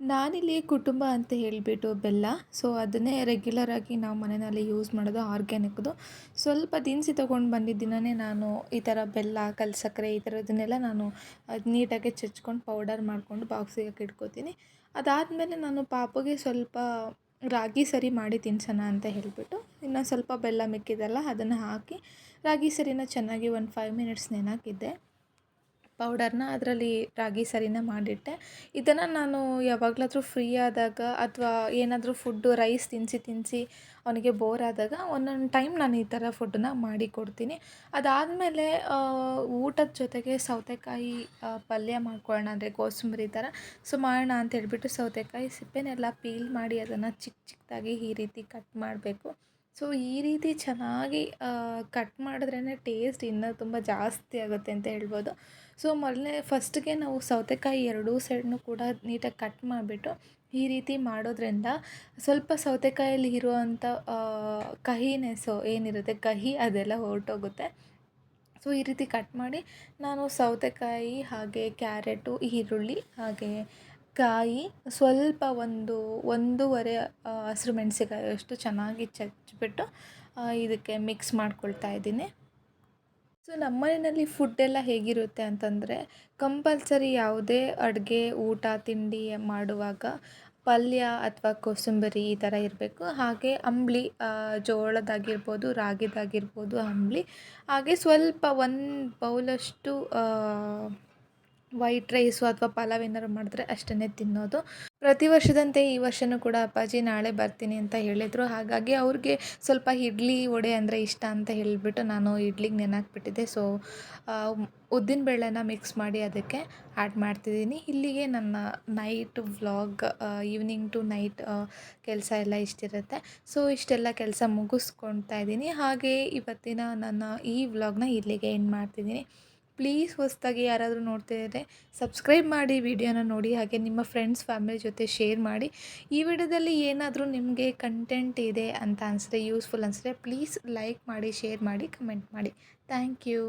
ನಾನಿಲ್ಲಿ ಕುಟುಂಬ ಅಂತ ಹೇಳಿಬಿಟ್ಟು ಬೆಲ್ಲ. ಸೊ ಅದನ್ನೇ ರೆಗ್ಯುಲರಾಗಿ ನಾವು ಮನೆಯಲ್ಲಿ ಯೂಸ್ ಮಾಡೋದು ಆರ್ಗ್ಯಾನಿಕ್ದು ಸ್ವಲ್ಪ ದಿನಸಿ ತೊಗೊಂಡು ಬಂದಿದ್ದ ದಿನವೇ ನಾನು ಈ ಥರ ಬೆಲ್ಲ ಕಲ್ ಸಕ್ಕರೆ ಈ ಥರದನ್ನೆಲ್ಲ ನಾನು ಅದು ನೀಟಾಗಿ ಚಚ್ಕೊಂಡು ಪೌಡರ್ ಮಾಡಿಕೊಂಡು ಬಾಕ್ಸಿಗೆ ಇಟ್ಕೋತೀನಿ ಅದಾದಮೇಲೆ ನಾನು ಪಾಪಗೆ ಸ್ವಲ್ಪ ರಾಗಿ ಸರಿ ಮಾಡಿ ತಿನ್ಸೋಣ ಅಂತ ಹೇಳಿಬಿಟ್ಟು, ಇನ್ನು ಸ್ವಲ್ಪ ಬೆಲ್ಲ ಮಿಕ್ಕಿದೆಲ್ಲ ಅದನ್ನು ಹಾಕಿ, ರಾಗಿ ಸರಿನ ಚೆನ್ನಾಗಿ ಒಂದು ಫೈವ್ ಮಿನಿಟ್ಸ್ ನೆನೆಹಾಕಿದ್ದೆ ಪೌಡರ್ನ ಅದರಲ್ಲಿ ರಾಗಿ ಸರಿನ ಮಾಡಿಟ್ಟೆ. ಇದನ್ನು ನಾನು ಯಾವಾಗಲಾದರೂ ಫ್ರೀ ಆದಾಗ ಅಥವಾ ಏನಾದರೂ ಫುಡ್ಡು ರೈಸ್ ತಿನ್ನಿಸಿ ತಿನ್ನಿಸಿ ಅವನಿಗೆ ಬೋರ್ ಆದಾಗ ಒಂದೊಂದು ಟೈಮ್ ನಾನು ಈ ಥರ ಫುಡ್ಡನ್ನ ಮಾಡಿ ಕೊಡ್ತೀನಿ. ಅದಾದಮೇಲೆ ಊಟದ ಜೊತೆಗೆ ಸೌತೆಕಾಯಿ ಪಲ್ಯ ಮಾಡ್ಕೊಳ್ಳೋಣ ಅಂದರೆ ಕೋಸಂಬರಿ ಥರ ಸೊ, ಮಾಡೋಣ ಅಂತ ಹೇಳಿಬಿಟ್ಟು ಸೌತೆಕಾಯಿ ಸಿಪ್ಪೆನೆಲ್ಲ ಪೀಲ್ ಮಾಡಿ ಅದನ್ನು ಚಿಕ್ಕ ಚಿಕ್ಕದಾಗಿ ಈ ರೀತಿ ಕಟ್ ಮಾಡಬೇಕು. ಸೊ, ಈ ರೀತಿ ಚೆನ್ನಾಗಿ ಕಟ್ ಮಾಡಿದ್ರೇ ಟೇಸ್ಟ್ ಇನ್ನೂ ತುಂಬ ಜಾಸ್ತಿ ಆಗುತ್ತೆ ಅಂತ ಹೇಳ್ಬೋದು. ಸೊ ಮೊದಲನೇ ಫಸ್ಟಿಗೆ ನಾವು ಸೌತೆಕಾಯಿ ಎರಡೂ ಸೈಡ್ನು ಕೂಡ ನೀಟಾಗಿ ಕಟ್ ಮಾಡಿಬಿಟ್ಟು, ಈ ರೀತಿ ಮಾಡೋದ್ರಿಂದ ಸ್ವಲ್ಪ ಸೌತೆಕಾಯಲ್ಲಿ ಇರುವಂಥ ಕಹಿನೆಸ್ಸು ಏನಿರುತ್ತೆ, ಕಹಿ ಅದೆಲ್ಲ ಹೊರಟೋಗುತ್ತೆ. ಸೊ, ಈ ರೀತಿ ಕಟ್ ಮಾಡಿ, ನಾನು ಸೌತೆಕಾಯಿ ಹಾಗೆ ಕ್ಯಾರೆಟು, ಈರುಳ್ಳಿ ಹಾಗೆ ಕಾಯಿ ಸ್ವಲ್ಪ ಒಂದು ಒಂದೂವರೆ ಹಸ್ರು ಮೆಣಸಿನ್ಕಾಯಿ ಚೆನ್ನಾಗಿ ಚಚ್ಚಿಬಿಟ್ಟು ಇದಕ್ಕೆ ಮಿಕ್ಸ್ ಮಾಡ್ಕೊಳ್ತಾ ಇದ್ದೀನಿ. ಸೊ ನಮ್ಮನೆಯಲ್ಲಿ ಫುಡ್ಡೆಲ್ಲ ಹೇಗಿರುತ್ತೆ ಅಂತಂದರೆ ಕಂಪಲ್ಸರಿ ಯಾವುದೇ ಅಡುಗೆ, ಊಟ, ತಿಂಡಿ ಮಾಡುವಾಗ ಪಲ್ಯ ಅಥವಾ ಕೋಸಂಬರಿ ಈ ಥರ ಇರಬೇಕು. ಹಾಗೆ ಅಂಬ್ಲಿ ಜೋಳದಾಗಿರ್ಬೋದು, ರಾಗಿದಾಗಿರ್ಬೋದು, ಅಂಬ್ಲಿ. ಹಾಗೆ ಸ್ವಲ್ಪ ಒಂದು ಬೌಲಷ್ಟು ವೈಟ್ ರೈಸು ಅಥವಾ ಪಲಾವ್ ಏನಾದ್ರು ಮಾಡಿದ್ರೆ ಅಷ್ಟನ್ನೇ ತಿನ್ನೋದು. ಪ್ರತಿ ವರ್ಷದಂತೆ ಈ ವರ್ಷವೂ ಕೂಡ ಅಪ್ಪಾಜಿ ನಾಳೆ ಬರ್ತೀನಿ ಅಂತ ಹೇಳಿದರು. ಹಾಗಾಗಿ ಅವ್ರಿಗೆ ಸ್ವಲ್ಪ ಇಡ್ಲಿ ವಡೆ ಅಂದರೆ ಇಷ್ಟ ಅಂತ ಹೇಳಿಬಿಟ್ಟು ನಾನು ಇಡ್ಲಿಗೆ ನೆನಾಕ್ಬಿಟ್ಟಿದ್ದೆ. ಸೊ ಉದ್ದಿನ ಬೇಳೆನ ಮಿಕ್ಸ್ ಮಾಡಿ ಅದಕ್ಕೆ ಆ್ಯಡ್ ಮಾಡ್ತಿದ್ದೀನಿ. ಇಲ್ಲಿಗೆ ನನ್ನ night vlog evening to night ಕೆಲಸ ಎಲ್ಲ ಇಷ್ಟಿರುತ್ತೆ. ಸೊ ಇಷ್ಟೆಲ್ಲ ಕೆಲಸ ಮುಗಿಸ್ಕೊಳ್ತಾ ಇದ್ದೀನಿ. ಹಾಗೆ ಇವತ್ತಿನ ನನ್ನ ಈ ವ್ಲಾಗ್ನ ಇಲ್ಲಿಗೆ ಎಂಡ್ ಮಾಡ್ತಿದ್ದೀನಿ. ಪ್ಲೀಸ್ ಹೊಸದಾಗಿ ಯಾರಾದರೂ ನೋಡ್ತಿದ್ದರೆ ಸಬ್ಸ್ಕ್ರೈಬ್ ಮಾಡಿ ವಿಡಿಯೋನ ನೋಡಿ, ಹಾಗೆ ನಿಮ್ಮ ಫ್ರೆಂಡ್ಸ್ ಫ್ಯಾಮಿಲಿ ಜೊತೆ ಶೇರ್ ಮಾಡಿ. ಈ ವಿಡಿಯೋದಲ್ಲಿ ಏನಾದರೂ ನಿಮಗೆ ಕಂಟೆಂಟ್ ಇದೆ ಅಂತ ಅನಿಸಿದ್ರೆ ಯೂಸ್ಫುಲ್ ಅನಿಸಿದ್ರೆ, ಪ್ಲೀಸ್ ಲೈಕ್ ಮಾಡಿ ಶೇರ್ ಮಾಡಿ ಕಮೆಂಟ್ ಮಾಡಿ. Thank you